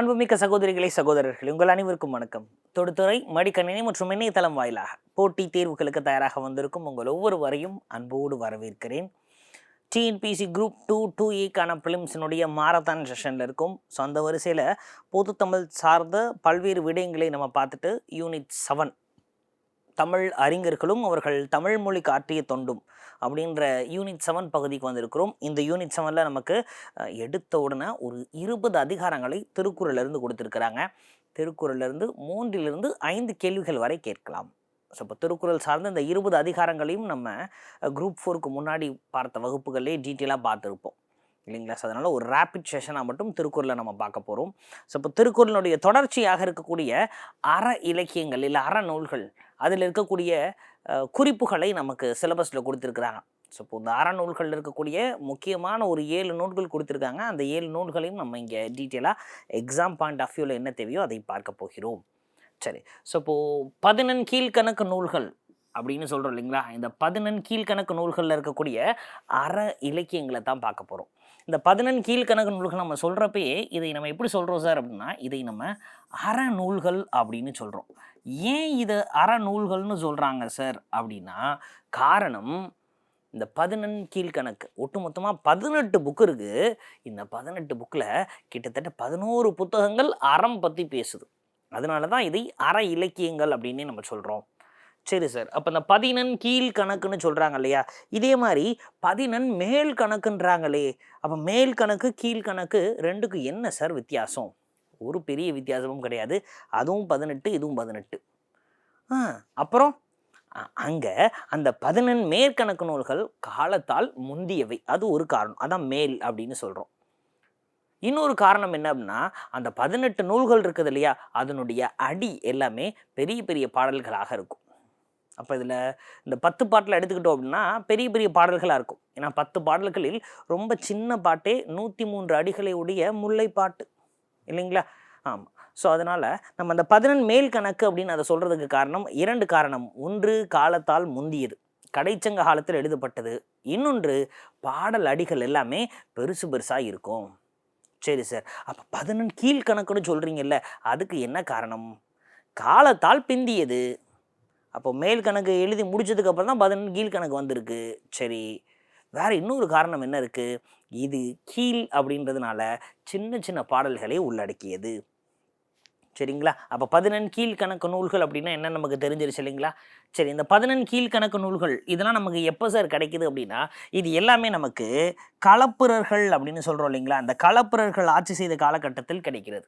அன்புமிக்க சகோதரிகளை சகோதரர்களே உங்கள் அனைவருக்கும் வணக்கம். தொடுத்துறை மடிக்கணினி மற்றும் இணையதளம் வாயிலாக போட்டி தேர்வுகளுக்கு தயாராக வந்திருக்கும் உங்கள் ஒவ்வொருவரையும் அன்போடு வரவேற்கிறேன். டிஎன்பிசி குரூப் டூ டூ ஏக்கான பிலிம்ஸினுடைய மாரத்தான் செஷனில் இருக்கும். ஸோ அந்த வரிசையில் பொதுத்தமிழ் சார்ந்த பல்வேறு விடயங்களை நம்ம பார்த்துட்டு யூனிட் செவன் தமிழ் அறிஞர்களும் அவர்கள் தமிழ் மொழி காட்டிய தொண்டும் அப்படின்ற யூனிட் செவன் பகுதிக்கு வந்திருக்கிறோம். இந்த யூனிட் செவனில் நமக்கு எடுத்த உடனே ஒரு இருபது அதிகாரங்களை திருக்குறளிலிருந்து கொடுத்துருக்குறாங்க. திருக்குறளிலிருந்து மூன்றிலிருந்து ஐந்து கேள்விகள் வரை கேட்கலாம். ஸோ இப்போ திருக்குறள் சார்ந்த இந்த இருபது அதிகாரங்களையும் நம்ம குரூப் ஃபோருக்கு முன்னாடி பார்த்த வகுப்புகளே டீட்டெயிலாக பார்த்துருப்போம். இல்லைங்களா? ஸோ அதனால் ஒரு ரேபிட் செஷனாக மட்டும் திருக்குறளை நம்ம பார்க்க போகிறோம் ஸோ இப்போ திருக்குறளுடைய தொடர்ச்சியாக இருக்கக்கூடிய அற இலக்கியங்கள் இல்லை அற நூல்கள் அதில் இருக்கக்கூடிய குறிப்புகளை நமக்கு சிலபஸில் கொடுத்துருக்குறாங்க. ஸோ இப்போ இந்த அறநூல்களில் இருக்கக்கூடிய முக்கியமான ஒரு ஏழு நூல்கள் கொடுத்துருக்காங்க. அந்த ஏழு நூல்களையும் நம்ம இங்கே டீட்டெயிலாக எக்ஸாம் பாயிண்ட் ஆஃப் வியூவில் என்ன தேவையோ அதை பார்க்க போகிறோம். சரி. ஸோ இப்போது பதினெண் கீழ்கணக்கு நூல்கள் அப்படின்னு சொல்கிறோம் இல்லைங்களா? இந்த பதினெண் கீழ்கணக்கு நூல்களில் இருக்கக்கூடிய அற இலக்கியங்களை தான் பார்க்க போகிறோம் இந்த பதினெண் கீழ்கணக்கு நூல்கள் நம்ம சொல்கிறப்பயே இதை நம்ம எப்படி சொல்கிறோம் சார் அப்படின்னா இதை நம்ம அறநூல்கள் அப்படின்னு சொல்கிறோம் ஏன் இதை அறநூல்கள்னு சொல்கிறாங்க சார் அப்படின்னா காரணம் இந்த பதினெண் கீழ்கணக்கு ஒட்டுமொத்தமாக பதினெட்டு புக்கு இருக்குது இந்த பதினெட்டு புக்கில் கிட்டத்தட்ட பதினோரு புத்தகங்கள் அறம் பற்றி பேசுது. அதனால தான் இதை அற இலக்கியங்கள் அப்படின்னு நம்ம சொல்கிறோம் சரி சார். அப்போ இந்த பதினெண் கீழ் கணக்குன்னு சொல்கிறாங்க இல்லையா? இதே மாதிரி பதினெண் மேல் கணக்குன்றாங்களே. அப்போ மேல் கணக்கு கீழ் கணக்கு ரெண்டுக்கு என்ன சார் வித்தியாசம்? ஒரு பெரிய வித்தியாசமும் கிடையாது. அதுவும் பதினெட்டு இதுவும் பதினெட்டு. ஆ அப்புறம் அங்கே அந்த பதினெண் மேற்கணக்கு நூல்கள் காலத்தால் முந்தியவை. அது ஒரு காரணம். அதான் மேல் அப்படின்னு சொல்கிறோம் இன்னொரு காரணம் என்ன அப்படின்னா அந்த பதினெட்டு நூல்கள் இருக்குது இல்லையா? அதனுடைய அடி எல்லாமே பெரிய பெரிய பாடல்களாக இருக்கும். அப்போ இதில் இந்த பத்து பாட்டில் எடுத்துக்கிட்டோம் அப்படின்னா பெரிய பெரிய பாடல்களாக இருக்கும். ஏன்னா பத்து பாடல்களில் ரொம்ப சின்ன பாட்டே நூற்றி மூன்று அடிகளை உடைய முல்லை பாட்டு. இல்லைங்களா? ஆமாம் ஸோ அதனால் நம்ம அந்த பதினெண் மேல் கணக்கு அப்படின்னு அதை சொல்கிறதுக்கு காரணம் இரண்டு காரணம். ஒன்று காலத்தால் முந்தியது. கடைச்சங்க காலத்தில் எழுதப்பட்டது. இன்னொன்று பாடல் அடிகள் எல்லாமே பெருசு பெருசாக இருக்கும். சரி சார். அப்போ பதினெண் கீழ்கணக்குன்னு சொல்கிறீங்கல்ல அதுக்கு என்ன காரணம்? காலத்தால் பிந்தியது. அப்போ மேல் கணக்கு எழுதி முடிச்சதுக்கப்புறம் தான் தான் பதினெண் கீழ்கணக்கு வந்திருக்கு. சரி வேறு இன்னொரு காரணம் என்ன இருக்குது இது கீழ் அப்படின்றதுனால சின்ன சின்ன பாடல்களை உள்ளடக்கியது. சரிங்களா? அப்போ பதினெண் கீழ்கணக்கு நூல்கள் அப்படின்னா என்ன நமக்கு தெரிஞ்சிருச்சு இல்லைங்களா? சரி இந்த பதினெண் கீழ்கணக்கு நூல்கள் இதெல்லாம் நமக்கு எப்போ சார் கிடைக்குது அப்படின்னா இது எல்லாமே நமக்கு களப்பிரர்கள் அப்படின்னு சொல்கிறோம் இல்லைங்களா? அந்த களப்பிரர்கள் ஆட்சி செய்த காலகட்டத்தில் கிடைக்கிறது.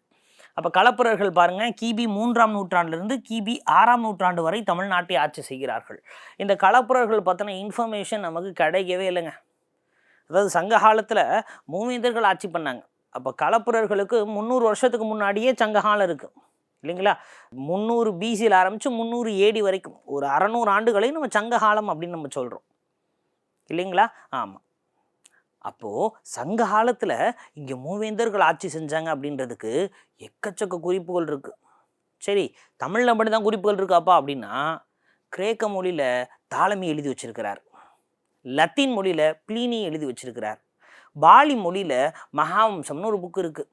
அப்போ களப்பிரர்கள் பாருங்கள் கிபி மூன்றாம் நூற்றாண்டிலிருந்து கிபி ஆறாம் நூற்றாண்டு வரை தமிழ்நாட்டை ஆட்சி செய்கிறார்கள். இந்த களப்பிரர்கள் பற்றின இன்ஃபர்மேஷன் நமக்கு கிடைக்கவே இல்லைங்க. அதாவது சங்க காலத்தில் மூவேந்தர்கள் ஆட்சி பண்ணாங்க. அப்போ களப்பிரர்களுக்கு முந்நூறு வருஷத்துக்கு முன்னாடியே சங்ககாலம் இருக்குது இல்லைங்களா? முந்நூறு பிசியில் ஆரம்பித்து முந்நூறு ஏடி வரைக்கும். ஒரு அறநூறு ஆண்டுகளையும் நம்ம சங்ககாலம் அப்படின்னு நம்ம சொல்கிறோம் இல்லைங்களா? ஆமாம் அப்போது சங்க காலத்தில் இங்கே மூவேந்தர்கள் ஆட்சி செஞ்சாங்க அப்படின்றதுக்கு எக்கச்சக்க குறிப்புகள் இருக்குது சரி தமிழில் மட்டும்தான் குறிப்புகள் இருக்காப்பா அப்படின்னா கிரேக்க மொழியில் தாளமி எழுதி வச்சிருக்கிறார். லத்தீன் மொழியில் பிளீனி எழுதி வச்சிருக்கிறார். பாலி மொழியில் மகாவம்சம்னு ஒரு புக்கு இருக்குது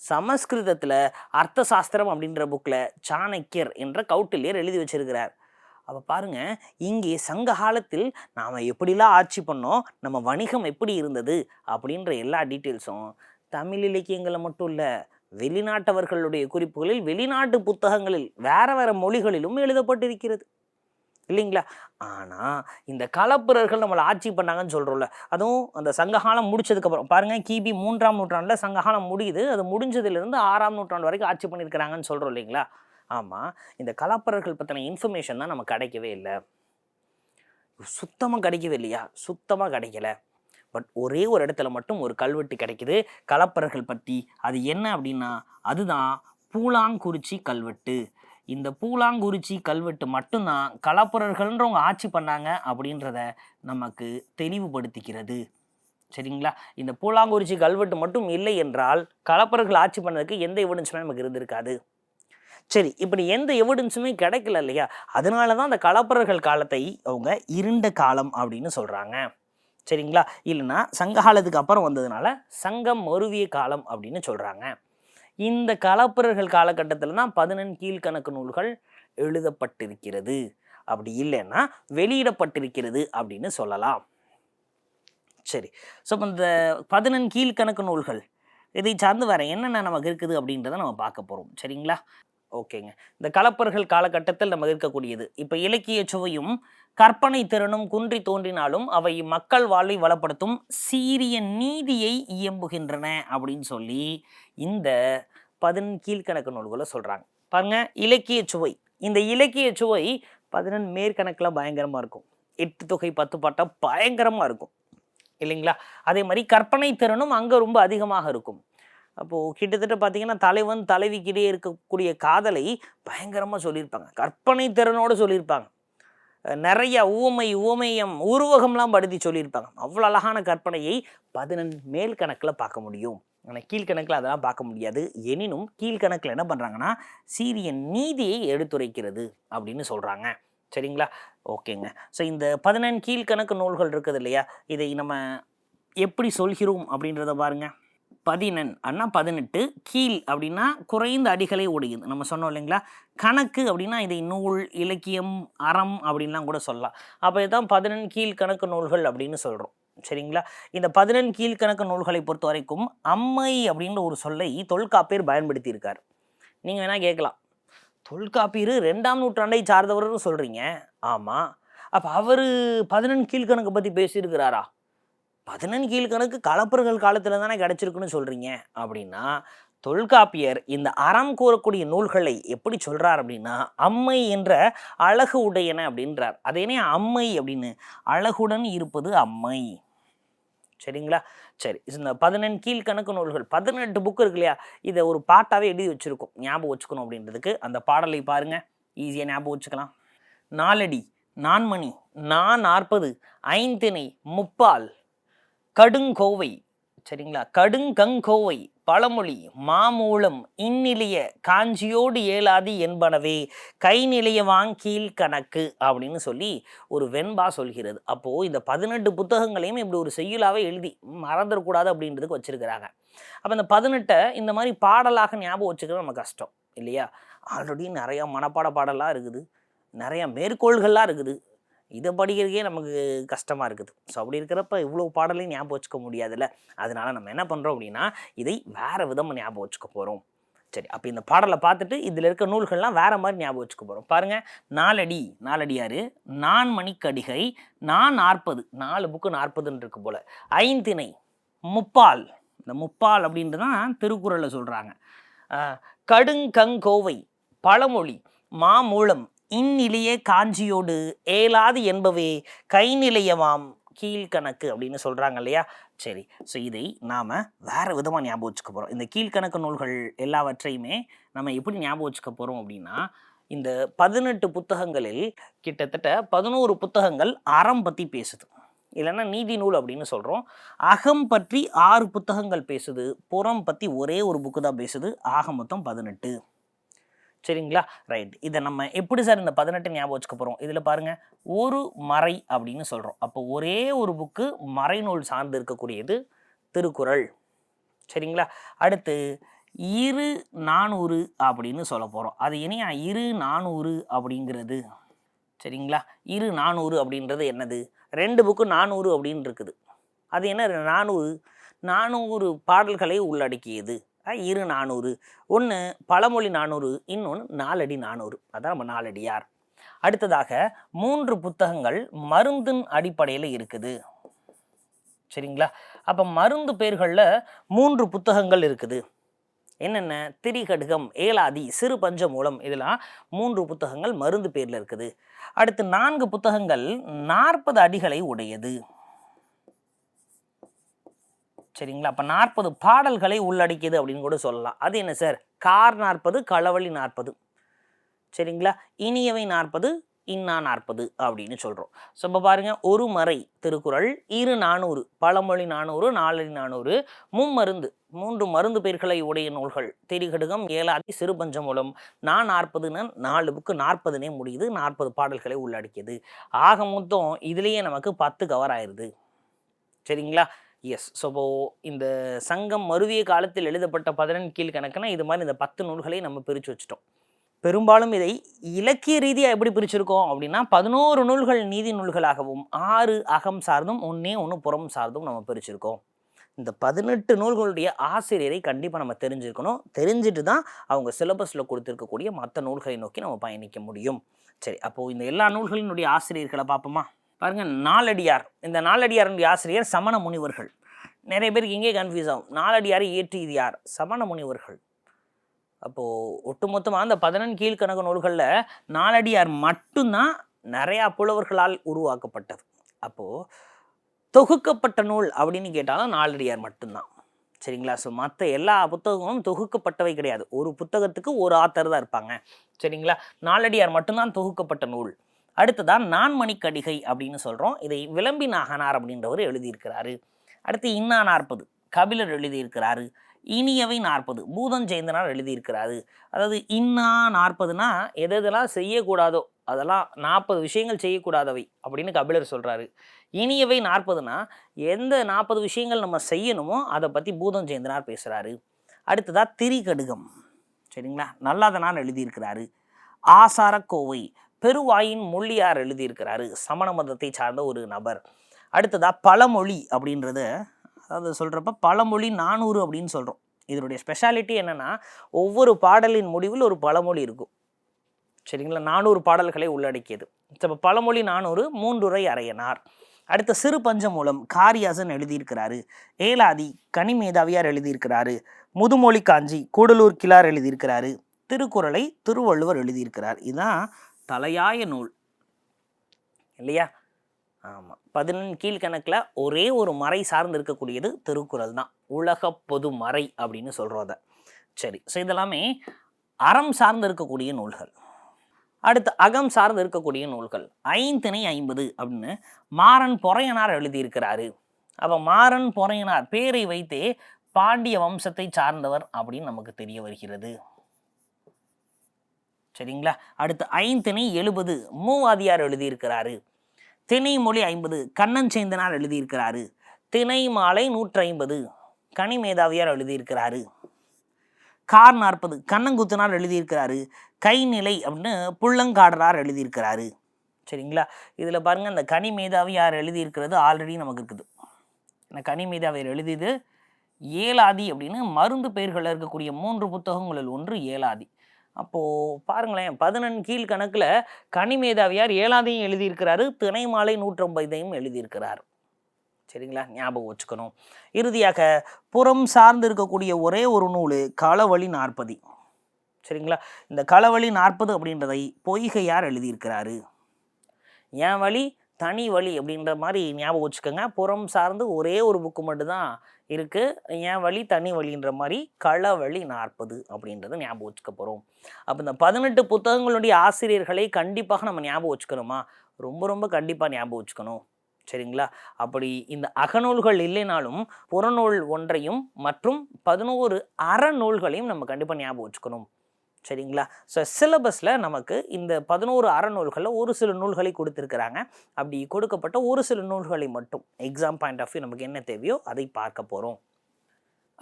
சமஸ்கிருதத்தில் அர்த்த சாஸ்திரம் அப்படின்ற புக்கில் சாணக்கியர் என்ற கௌட்டில்யர் எழுதி வச்சிருக்கிறார். அப்போ பாருங்கள் இங்கே சங்க காலத்தில் நாம் எப்படிலாம் ஆட்சி பண்ணோம் நம்ம வணிகம் எப்படி இருந்தது அப்படின்ற எல்லா டீட்டெயில்ஸும் தமிழ் இலக்கியங்களில் மட்டும் இல்லை வெளிநாட்டவர்களுடைய குறிப்புகளில் வெளிநாட்டு புத்தகங்களில் வேற வேற மொழிகளிலும் எழுதப்பட்டிருக்கிறது. இல்லைங்களா? ஆனால் இந்த களப்பிரர்கள் நம்மளை ஆட்சி பண்ணாங்கன்னு சொல்கிறோம்ல அதுவும் அந்த சங்ககாலம் முடிச்சதுக்கப்புறம். பாருங்கள் கிபி மூன்றாம் நூற்றாண்டில் சங்ககாலம் முடியுது அது முடிஞ்சதுலேருந்து ஆறாம் நூற்றாண்டு வரைக்கும் ஆட்சி பண்ணியிருக்கிறாங்கன்னு சொல்கிறோம் இல்லைங்களா? ஆமாம் இந்த கலப்பரர்கள் பற்றின இன்ஃபர்மேஷன் தான் நமக்கு கிடைக்கவே இல்லை. சுத்தமாக கிடைக்கவே இல்லையா? சுத்தமாக கிடைக்கல. பட் ஒரே ஒரு இடத்துல மட்டும் ஒரு கல்வெட்டு கிடைக்குது. கலப்பரர்கள் பற்றி அது என்ன அப்படின்னா அதுதான் பூலாங்குறிச்சி கல்வெட்டு. இந்த பூலாங்குறிச்சி கல்வெட்டு மட்டும்தான் கலப்புரர்கள்ன்றவங்க ஆட்சி பண்ணாங்க அப்படின்றத நமக்கு தெளிவுபடுத்திக்கிறது. சரிங்களா? இந்த பூலாங்குறிச்சி கல்வெட்டு மட்டும் இல்லை என்றால் கலப்பரர்கள் ஆட்சி பண்ணதுக்கு எந்த எவிடன்ஸுமே நமக்கு இருந்திருக்காது. சரி இப்படி எந்த எவிடன்ஸுமே கிடைக்கல இல்லையா? அதனால தான் அந்த கலப்பரர்கள் காலத்தை அவங்க இருண்ட காலம் அப்படின்னு சொல்கிறாங்க சரிங்களா? இல்லைன்னா சங்க காலத்துக்கு அப்புறம் வந்ததுனால சங்கம் மருவிய காலம் அப்படின்னு சொல்கிறாங்க இந்த கலப்பரர்கள் காலகட்டத்தில் தான் பதினெண் கீழ்கணக்கு நூல்கள் எழுதப்பட்டிருக்கிறது. அப்படி இல்லைன்னா வெளியிடப்பட்டிருக்கிறது அப்படின்னு சொல்லலாம். சரி ஸோ இப்போ இந்த பதினெண் கீழ்கணக்கு நூல்கள் இதை சார்ந்து வர என்னென்ன நமக்கு இருக்குது அப்படின்றத நம்ம பார்க்க போகிறோம் சரிங்களா? ஓகேங்க. இந்த கலப்பர்கள் காலகட்டத்தில் நம்ம இருக்கக்கூடியது. இப்போ இலக்கிய சுவையும் கற்பனை திறனும் குன்றி தோன்றினாலும் அவை மக்கள் வாழ்வை வளப்படுத்தும் சீரிய நீதியை இயம்புகின்றன அப்படின்னு சொல்லி இந்த பதினெண் கீழ்கணக்கு நூல்களை சொல்கிறாங்க பாருங்க இலக்கிய சுவை. இந்த இலக்கிய சுவை பதினெண் மேற்கணக்கில் பயங்கரமாக இருக்கும். எட்டு தொகை பத்து பாட்டாக பயங்கரமாக இருக்கும். இல்லைங்களா? அதே மாதிரி கற்பனை திறனும் அங்கே ரொம்ப அதிகமாக இருக்கும். அப்போது கிட்டத்தட்ட பார்த்தீங்கன்னா தலைவன் தலைவிக்கிடையே இருக்கக்கூடிய காதலை பயங்கரமாக சொல்லியிருப்பாங்க. கற்பனை திறனோடு சொல்லியிருப்பாங்க. நிறைய ஊமை ஊமையம் உருவகம்லாம் படுத்தி சொல்லியிருப்பாங்க. அவ்வளோ அழகான கற்பனையை பதினெண் மேல் கணக்கில் பார்க்க முடியும். ஆனால் கீழ்கணக்கில் அதெல்லாம் பார்க்க முடியாது. எனினும் கீழ்கணக்கில் என்ன பண்ணுறாங்கன்னா சீரிய நீதியை எடுத்துரைக்கிறது அப்படின்னு சொல்கிறாங்க சரிங்களா? ஓகேங்க. ஸோ இந்த பதினெண் கீழ்கணக்கு நூல்கள் இருக்குது இல்லையா? இதை நம்ம எப்படி சொல்கிறோம் அப்படின்றத பாருங்கள் பதினெண் அண்ணா பதினெட்டு கீழ் அப்படின்னா குறைந்த அடிகளை உடையது நம்ம சொன்னோம் இல்லைங்களா? கணக்கு அப்படின்னா இதை நூல் இலக்கியம் அறம் அப்படின்லாம் கூட சொல்லலாம். அப்போ இதுதான் பதினெண் கீழ்கணக்கு நூல்கள் அப்படின்னு சொல்கிறோம் சரிங்களா? இந்த பதினெண் கீழ்கணக்கு நூல்களை பொறுத்த வரைக்கும் அம்மை அப்படின்ற ஒரு சொல்லை தொல்காப்பியர் பயன்படுத்தியிருக்கார். நீங்கள் வேணால் கேட்கலாம். தொல்காப்பியர் ரெண்டாம் நூற்றாண்டை சார்ந்தவர்னு சொல்கிறீங்க ஆமாம் அப்போ அவர் பதினெண் கீழ்கணக்கு பற்றி பேசியிருக்கிறாரா? பதினெண் கீழ்கணக்கு கலப்பர்கள் காலத்தில் தானே கிடச்சிருக்குன்னு சொல்கிறீங்க அப்படின்னா தொல்காப்பியர் இந்த அறம் கூறக்கூடிய நூல்களை எப்படி சொல்கிறார் அப்படின்னா அம்மை என்ற அழகு உடையன அப்படின்றார். அதேனே அம்மை அப்படின்னு. அழகுடன் இருப்பது அம்மை. சரிங்களா? சரி இந்த பதினெண் கீழ்கணக்கு நூல்கள் பதினெட்டு புக்கு இருக்கு இல்லையா? இதை ஒரு பாட்டாகவே எழுதி வச்சுருக்கோம். ஞாபகம் வச்சுக்கணும் அப்படின்றதுக்கு அந்த பாடலை பாருங்கள் ஈஸியாக ஞாபகம் வச்சுக்கலாம். நாலடி நான்மணி நான் நாற்பது ஐந்திணை முப்பால். கடுங்கோவை சரிங்களா? கடுங்கங்கோவை பழமொழி மாமூலம் இந்நிலைய காஞ்சியோடு ஏலாதி என்பனவே கைநிலைய வாங்கீழ் கணக்கு அப்படின்னு சொல்லி ஒரு வெண்பா சொல்கிறது. அப்போது இந்த பதினெட்டு புத்தகங்களையும் இப்படி ஒரு செய்யுளாவே எழுதி மறந்துடக்கூடாது அப்படின்றதுக்கு வச்சுருக்கிறாங்க. அப்போ இந்த பதினெட்டை இந்த மாதிரி பாடலாக ஞாபகம் வச்சுக்கிறது நம்ம கஷ்டம் இல்லையா? ஆல்ரெடி நிறையா மனப்பாட பாடலாக இருக்குது. நிறையா மேற்கோள்கள்லாம் இருக்குது. இதை படிக்கிறதுக்கே நமக்கு கஷ்டமாக இருக்குது. ஸோ அப்படி இருக்கிறப்ப இவ்வளோ பாடலையும் ஞாபகம் வச்சுக்க முடியாதுல்ல? அதனால நம்ம என்ன பண்ணுறோம் அப்படின்னா இதை வேறு விதமாக ஞாபகம் வச்சுக்க போகிறோம் சரி அப்போ இந்த பாடலை பார்த்துட்டு இதில் இருக்க நூல்கள்லாம் வேறு மாதிரி ஞாபகம் வச்சுக்க போகிறோம் பாருங்கள் நாலடி நாலடியார் நான் மணிக்கடிகை நான் நாற்பது நாலு புக்கு நாற்பதுன்னு இருக்கு போல். ஐந்திணை முப்பால். இந்த முப்பால் அப்படின்றது தான் திருக்குறளில் சொல்கிறாங்க கடுங்கங்கோவை பழமொழி மாமூலம் இந்நிலைய காஞ்சியோடு ஏலாது என்பவே கைநிலையமாம் கீழ்கணக்கு அப்படின்னு சொல்கிறாங்க இல்லையா சரி ஸோ இதை நாம் வேறு விதமாக ஞாபகம் வச்சுக்க போகிறோம் இந்த கீழ்கணக்கு நூல்கள் எல்லாவற்றையுமே நம்ம எப்படி ஞாபகம் வச்சுக்க போகிறோம் அப்படின்னா இந்த பதினெட்டு புத்தகங்களில் கிட்டத்தட்ட பதினோரு புத்தகங்கள் அறம் பற்றி பேசுது. இல்லைன்னா நீதி நூல் அப்படின்னு சொல்கிறோம் அகம் பற்றி ஆறு புத்தகங்கள் பேசுது. புறம் பற்றி ஒரே ஒரு புக்கு தான் பேசுது. ஆக மொத்தம் பதினெட்டு. சரிங்களா? ரைட் இதை நம்ம எப்படி சார் இந்த பதினெட்டு ஞாபகம் வச்சுக்க போகிறோம் இதில் பாருங்கள் ஒரு மறை அப்படின்னு சொல்கிறோம் அப்போ ஒரே ஒரு புக்கு மறைநூல் சார்ந்து இருக்கக்கூடியது திருக்குறள். சரிங்களா? அடுத்து இரு நானூறு அப்படின்னு சொல்ல போகிறோம் அது இனியா இரு நானூறு அப்படிங்கிறது. சரிங்களா? இரு நானூறு அப்படின்றது என்னது? ரெண்டு புக்கு நானூறு அப்படின்னு இருக்குது. அது என்ன? நானூறு. நானூறு பாடல்களை உள்ளடக்கியது. இரு நானூறு. ஒன்று பழமொழி நானூறு இன்னொன்று நாலடி நானூறு. அதான் நம்ம நாலடியார். அடுத்ததாக மூன்று புத்தகங்கள் மருந்தின் அடிப்படையில் இருக்குது. சரிங்களா? அப்போ மருந்து பேர்களில் மூன்று புத்தகங்கள் இருக்குது. என்னென்ன? திரிகடுகம் ஏலாதி சிறு பஞ்சமூலம் இதெல்லாம் மூன்று புத்தகங்கள் மருந்து பேரில் இருக்குது. அடுத்து நான்கு புத்தகங்கள் நாற்பது அடிகளை உடையது. சரிங்களா? அப்போ நாற்பது பாடல்களை உள்ளடக்கியது அப்படின்னு கூட சொல்லலாம். அது என்ன சார்? கார் நாற்பது களவழி நாற்பது. சரிங்களா? இனியவை நாற்பது இன்னா நாற்பது அப்படின்னு சொல்கிறோம் ஸோ இப்போ பாருங்கள் ஒரு மறை திருக்குறள் இரு நானூறு பழமொழி நானூறு நாலடி நானூறு மும்மருந்து மூன்று மருந்து பெயர்களை உடைய நூல்கள் திரிகடுகம் ஏழாதி சிறுபஞ்சமூலம் நான் நாற்பதுன்னு நாலு புக்கு நாற்பதுனே முடியுது நாற்பது பாடல்களை உள்ளடக்கியது. ஆக மொத்தம் இதுலேயே நமக்கு பத்து கவர் ஆயிடுது சரிங்களா? எஸ் ஸோ இந்த சங்கம் மருவிய காலத்தில் எழுதப்பட்ட பதினெண் கீழ் கணக்குனா இது மாதிரி இந்த பத்து நூல்களை நம்ம பிரித்து வச்சுட்டோம். பெரும்பாலும் இதை இலக்கிய ரீதியாக எப்படி பிரிச்சிருக்கோம் அப்படின்னா பதினோரு நூல்கள் நீதி நூல்களாகவும் ஆறு அகம் சார்ந்தும் ஒன்றே ஒன்று புறம் சார்ந்தும் நம்ம பிரிச்சிருக்கோம். இந்த பதினெட்டு நூல்களுடைய ஆசிரியரை கண்டிப்பாக நம்ம தெரிஞ்சிருக்கணும். தெரிஞ்சுட்டு தான் அவங்க சிலபஸில் கொடுத்துருக்கக்கூடிய மற்ற நூல்களை நோக்கி நம்ம பயணிக்க முடியும். சரி அப்போது இந்த எல்லா நூல்களினுடைய ஆசிரியர்களை பார்ப்போமா? பாருங்கள் நாலடியார். இந்த நாலடியாருடைய ஆசிரியர் சமண முனிவர்கள். நிறைய பேருக்கு இங்கே கன்ஃபியூஸ் ஆகும். நாலடியாரை இயற்றியது யார்? சமண முனிவர்கள். அப்போது ஒட்டுமொத்தமாக அந்த பதினெண் கீழ்கணக்கு நூல்களில் நாலடியார் மட்டும்தான் நிறையா புலவர்களால் உருவாக்கப்பட்டது. அப்போது தொகுக்கப்பட்ட நூல் அப்படின்னு கேட்டாலும் நாலடியார் மட்டும்தான். சரிங்களா? ஸோ மற்ற எல்லா புத்தகங்களும் தொகுக்கப்பட்டவை கிடையாது. ஒரு புத்தகத்துக்கு ஒரு ஆத்தர் தான் இருப்பாங்க. சரிங்களா? நாலடியார் மட்டும்தான் தொகுக்கப்பட்ட நூல். அடுத்ததான் நான்மணிக்கடிகை அப்படின்னு சொல்கிறோம் இதை விளம்பி நாகனார் அப்படின்றவர் எழுதியிருக்கிறாரு. அடுத்து இன்னா நாற்பது கபிலர் எழுதியிருக்கிறாரு. இனியவை நாற்பது பூதன் ஜெயந்தனார் எழுதியிருக்கிறாரு. அதாவது இன்னா நாற்பதுனா எது எதெல்லாம் செய்யக்கூடாதோ அதெல்லாம் நாற்பது விஷயங்கள் செய்யக்கூடாதவை அப்படின்னு கபிலர் சொல்கிறாரு இனியவை நாற்பதுனா எந்த நாற்பது விஷயங்கள் நம்ம செய்யணுமோ அதை பற்றி பூதஞ்சேந்தனார் ஜெயந்தனார் பேசுகிறாரு அடுத்ததாக திரிகடுகம். சரிங்களா? நல்லாதனார் எழுதியிருக்கிறாரு. ஆசாரக்கோவை பெருவாயின் மொழியார் எழுதியிருக்கிறாரு சமண மதத்தை சார்ந்த ஒரு நபர். அடுத்ததாக பழமொழி அப்படின்றத. அதாவது சொல்கிறப்ப பழமொழி நானூறு அப்படின்னு சொல்கிறோம் இதனுடைய ஸ்பெஷாலிட்டி என்னென்னா ஒவ்வொரு பாடலின் முடிவில் ஒரு பழமொழி இருக்கும். சரிங்களா? நானூறு பாடல்களை உள்ளடக்கியது. இப்போ பழமொழி நானூறு மூன்றுரை அறையனார் அடுத்த சிறு பஞ்சமூலம் காரியாசன் எழுதியிருக்கிறாரு. ஏலாதி கனிமேதாவியார் எழுதியிருக்கிறாரு. முதுமொழி காஞ்சி கூடலூர் கிளார் எழுதியிருக்கிறாரு. திருக்குறளை திருவள்ளுவர் எழுதியிருக்கிறார். இதுதான் தலையாய நூல். இல்லையா? ஆமாம் பதினெண் கீழ்கணக்கில் ஒரே ஒரு மறை சார்ந்து இருக்கக்கூடியது திருக்குறள் தான். உலக பொது மறை அப்படின்னு சொல்கிறத சரி ஸோ இதெல்லாமே அறம் சார்ந்து இருக்கக்கூடிய நூல்கள். அடுத்து அகம் சார்ந்து இருக்கக்கூடிய நூல்கள். ஐந்திணை ஐம்பது அப்படின்னு மாறன் பொறையனார் எழுதியிருக்கிறாரு. அப்போ மாறன் பொறையனார் பேரை வைத்தே பாண்டிய வம்சத்தை சார்ந்தவர் அப்படின்னு நமக்கு தெரிய வருகிறது. சரிங்களா? அடுத்து ஐந்திணை எழுபது மூவாதியார் எழுதியிருக்கிறாரு. திணை மொழி ஐம்பது கண்ணன் சேந்தனார் எழுதியிருக்கிறாரு. திணை மாலை நூற்றி ஐம்பது கனிமேதாவியார் எழுதியிருக்கிறாரு. கார் நாற்பது கண்ணங்குத்தனார் எழுதியிருக்கிறாரு. கைநிலை அப்படின்னு புள்ளங்காடரார் எழுதியிருக்கிறாரு. சரிங்களா? இதில் பாருங்கள் அந்த கனி மேதாவி யார் எழுதியிருக்கிறது ஆல்ரெடி நமக்கு இருக்குது. இந்த கனிமேதாவியார் எழுதியது ஏலாதி அப்படின்னு மருந்து பெயர்களில் இருக்கக்கூடிய மூன்று புத்தகங்களில் ஒன்று ஏலாதி அப்போது பாருங்களேன் பதினெண் கீழ் கணக்கில் கனிமேதாவியார் ஏழாதையும் எழுதியிருக்கிறாரு திணை மாலை நூற்றம்பதையும் எழுதியிருக்கிறார். சரிங்களா? ஞாபகம் வச்சுக்கணும். இறுதியாக புறம் சார்ந்து இருக்கக்கூடிய ஒரே ஒரு நூல் களவழி நாற்பதி. சரிங்களா? இந்த களவழி நாற்பது அப்படின்றதை பொய்கையார் எழுதியிருக்கிறாரு. என் வழி? தனி வழி அப்படின்ற மாதிரி ஞாபகம் வச்சுக்கோங்க. புறம் சார்ந்து ஒரே ஒரு புக்கு மட்டும்தான் இருக்குது என் வழி தனி வழின்ற மாதிரி களவழி நாற்பது அப்படின்றத ஞாபகம் வச்சுக்க போகிறோம் அப்போ இந்த பதினெட்டு புத்தகங்களுடைய ஆசிரியர்களை கண்டிப்பாக நம்ம ஞாபகம் வச்சுக்கணுமா? ரொம்ப ரொம்ப கண்டிப்பாக ஞாபகம் வச்சுக்கணும். சரிங்களா? அப்படி இந்த அகநூல்கள் இல்லைனாலும் புறநூல் ஒன்றையும் மற்றும் பதினோரு அறநூல்களையும் நம்ம கண்டிப்பாக ஞாபகம் வச்சுக்கணும். சரிங்களா? ஸோ சிலபஸில் நமக்கு இந்த பதினோரு அறநூல்களில் ஒரு சில நூல்களை கொடுத்துருக்குறாங்க. அப்படி கொடுக்கப்பட்ட ஒரு சில நூல்களை மட்டும் எக்ஸாம் பாயிண்ட் ஆஃப் வியூ நமக்கு என்ன தேவையோ அதை பார்க்க போகிறோம்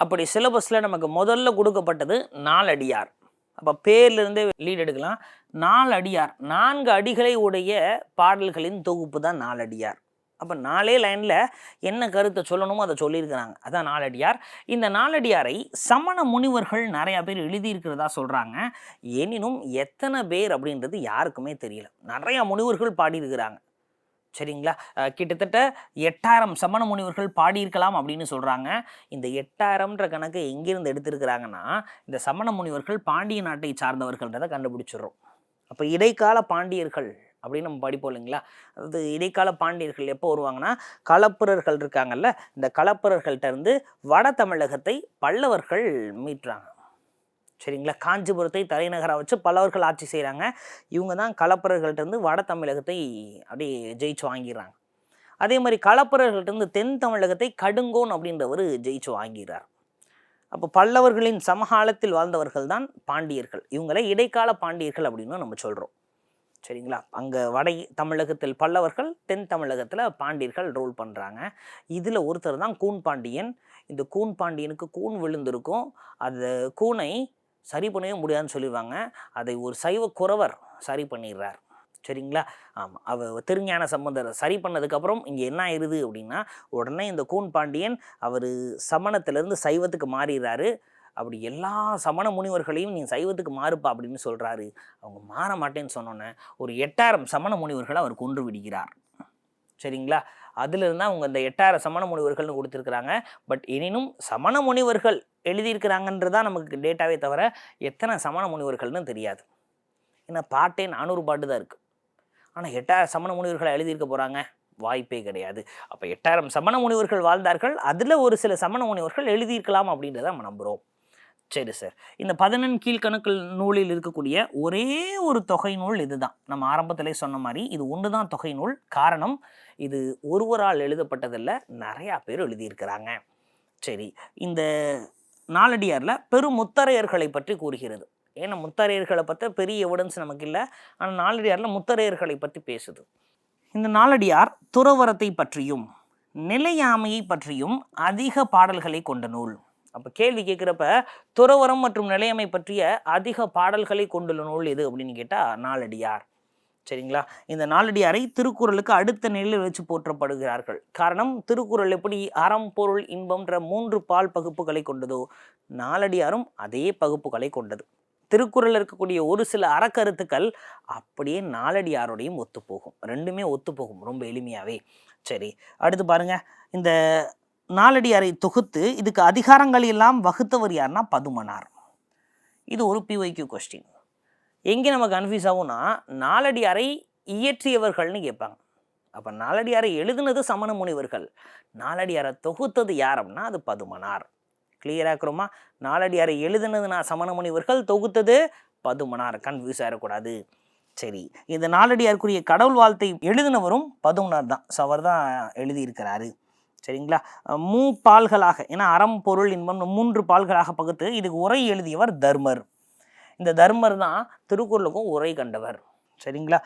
அப்படி சிலபஸில் நமக்கு முதல்ல கொடுக்கப்பட்டது நாலடியார். அப்போ பேர்லேருந்தே லீட் எடுக்கலாம். நாலடியார் நான்கு அடிகளை உடைய பாடல்களின் தொகுப்பு தான் நாலடியார். அப்போ நாலே லைனில் என்ன கருத்தை சொல்லணுமோ அதை சொல்லியிருக்கிறாங்க. அதான் நாலடியார். இந்த நாலடியாரை சமண முனிவர்கள் நிறையா பேர் எழுதியிருக்கிறதா சொல்கிறாங்க எனினும் எத்தனை பேர் அப்படின்றது யாருக்குமே தெரியல. நிறையா முனிவர்கள் பாடியிருக்கிறாங்க. சரிங்களா? கிட்டத்தட்ட எட்டாயிரம் சமண முனிவர்கள் பாடியிருக்கலாம் அப்படின்னு சொல்கிறாங்க இந்த எட்டாயிரம்ன்ற கணக்கு எங்கேருந்து எடுத்திருக்கிறாங்கன்னா இந்த சமண முனிவர்கள் பாண்டிய நாட்டை சார்ந்தவர்கள்ன்றதை கண்டுபிடிச்சிடுறோம். அப்போ இடைக்கால பாண்டியர்கள் அப்படின்னு நம்ம படிப்போம் இல்லைங்களா? அதாவது இடைக்கால பாண்டியர்கள் எப்போ வருவாங்கன்னா களப்பிரர்கள் இருக்காங்கல்ல இந்த களப்பிரர்கள்ட்ட இருந்து வட தமிழகத்தை பல்லவர்கள் மீட்டுறாங்க சரிங்களா? காஞ்சிபுரத்தை தலைநகராக வச்சு பல்லவர்கள் ஆட்சி செய்கிறாங்க இவங்க தான் களப்பிரர்கள்ட்டேருந்து வட தமிழகத்தை அப்படியே ஜெயிச்சு வாங்கிடுறாங்க. அதே மாதிரி களப்பிரர்கள்ட்டேருந்து தென் தமிழகத்தை கடுங்கோன் அப்படின்றவர் ஜெயிச்சு வாங்கிறார் அப்போ பல்லவர்களின் சமகாலத்தில் வாழ்ந்தவர்கள் தான் பாண்டியர்கள். இவங்களை இடைக்கால பாண்டியர்கள் அப்படின்னு நம்ம சொல்கிறோம் சரிங்களா? அங்கே வட தமிழகத்தில் பல்லவர்கள் தென் தமிழகத்தில் பாண்டியர்கள் ரோல் பண்ணுறாங்க இதில் ஒருத்தர் தான் கூன் பாண்டியன். இந்த கூன் பாண்டியனுக்கு கூன் விழுந்திருக்கும். அந்த கூனை சரி பண்ணவே முடியாதுன்னு சொல்லிடுவாங்க அதை ஒரு சைவ குறவர் சரி பண்ணிடுறார். சரிங்களா? ஆமாம் அவ திருஞான சம்பந்தர் சரி பண்ணதுக்கப்புறம் இங்கே என்ன ஆயிடுது அப்படின்னா உடனே இந்த கூன் பாண்டியன் அவர் சமணத்திலேருந்து சைவத்துக்கு மாறிடுறாரு. அப்படி எல்லா சமண முனிவர்களையும் நீ சைவத்துக்கு மாறுப்பா அப்படின்னு சொல்கிறாரு அவங்க மாற மாட்டேன்னு சொன்னோன்னே ஒரு எட்டாயிரம் சமண முனிவர்களை அவர் கொன்று விடுகிறார். சரிங்களா? அதிலிருந்து அவங்க இந்த எட்டாயிரம் சமண முனிவர்கள்னு கொடுத்துருக்குறாங்க. பட் எனினும் சமண முனிவர்கள் எழுதியிருக்கிறாங்கன்றதான் நமக்கு டேட்டாவே தவிர எத்தனை சமண முனிவர்கள்னு தெரியாது. ஏன்னா பாட்டே நானூறு பாட்டு தான் இருக்குது ஆனால் எட்டாயிரம் சமண முனிவர்களை எழுதியிருக்க போகிறாங்க வாய்ப்பே கிடையாது. அப்போ எட்டாயிரம் சமண முனிவர்கள் வாழ்ந்தார்கள். அதில் ஒரு சில சமண முனிவர்கள் எழுதியிருக்கலாம் அப்படின்றத நம்ம நம்புகிறோம் சரி சார். இந்த பதினெண் கீழ்கணக்கு நூலில் இருக்கக்கூடிய ஒரே ஒரு தொகை நூல் இதுதான். நம்ம ஆரம்பத்திலே சொன்ன மாதிரி இது ஒன்று தான் தொகை நூல். காரணம் இது ஒருவரால் எழுதப்பட்டதில்ல. நிறையா பேர் எழுதியிருக்கிறாங்க. சரி இந்த நாலடியாரில் பெரும் முத்தரையர்களை பற்றி கூறுகிறது. ஏன்னா முத்தரையர்களை பற்றி பெரிய எவிடன்ஸ் நமக்கு இல்லை. ஆனால் நாலடியாரில் முத்தரையர்களை பற்றி பேசுது. இந்த நாலடியார் துறவரத்தை பற்றியும் நிலையாமையை பற்றியும் அதிக பாடல்களை கொண்ட நூல். அப்போ கேள்வி கேட்குறப்ப துறவரம் மற்றும் நிலையமை பற்றிய அதிக பாடல்களை கொண்டுள்ள நூல் எது அப்படின்னு கேட்டால் நாலடியார். சரிங்களா? இந்த நாலடியாரை திருக்குறளுக்கு அடுத்த நிலையில் வச்சு போற்றப்படுகிறார்கள். காரணம் திருக்குறள் எப்படி அறம் பொருள் இன்பம்ன்ற மூன்று பால் பகுப்புகளை கொண்டதோ நாலடியாரும் அதே பகுப்புகளை கொண்டது. திருக்குறள் இருக்கக்கூடிய ஒரு சில அறக்கருத்துக்கள் அப்படியே நாலடியாரோடையும் ஒத்துப்போகும். ரெண்டுமே ஒத்துப்போகும் ரொம்ப எளிமையாகவே சரி அடுத்து பாருங்க. இந்த நாலடியாரை தொகுத்து இதுக்கு அதிகாரங்கள் எல்லாம் வகுத்தவர் யாருன்னா பதுமனார். இது ஒரு பிஒய்க்யூ கொஸ்டின் எங்கே நம்ம கன்ஃபியூஸ் ஆகும்னா நாலடியாரை இயற்றியவர்கள்னு கேட்பாங்க. அப்போ நாலடியாரை எழுதுனது சமண முனிவர்கள். நாலடியாரை தொகுத்தது யார் அப்படின்னா அது பதுமனார். கிளியராக இருக்கிறோமா? நாலடியாரை எழுதுனது நான் சமண முனிவர்கள் தொகுத்தது பதுமனார். கன்ஃபியூஸ் ஆகிடக்கூடாது சரி இந்த நாலடியாருக்குரிய கடவுள் வாழ்த்தை எழுதினவரும் பதுமனார் தான். ஸோ அவர் தான் எழுதியிருக்கிறாரு. சரிங்களா? மூ பால்களாக ஏன்னா அறம் பொருள் இன்பம் மூன்று பால்களாக பகுத்து இதுக்கு உரை எழுதியவர் தர்மர். இந்த தர்மர் தான் திருக்குறளுக்கும் உரை கண்டவர். சரிங்களா?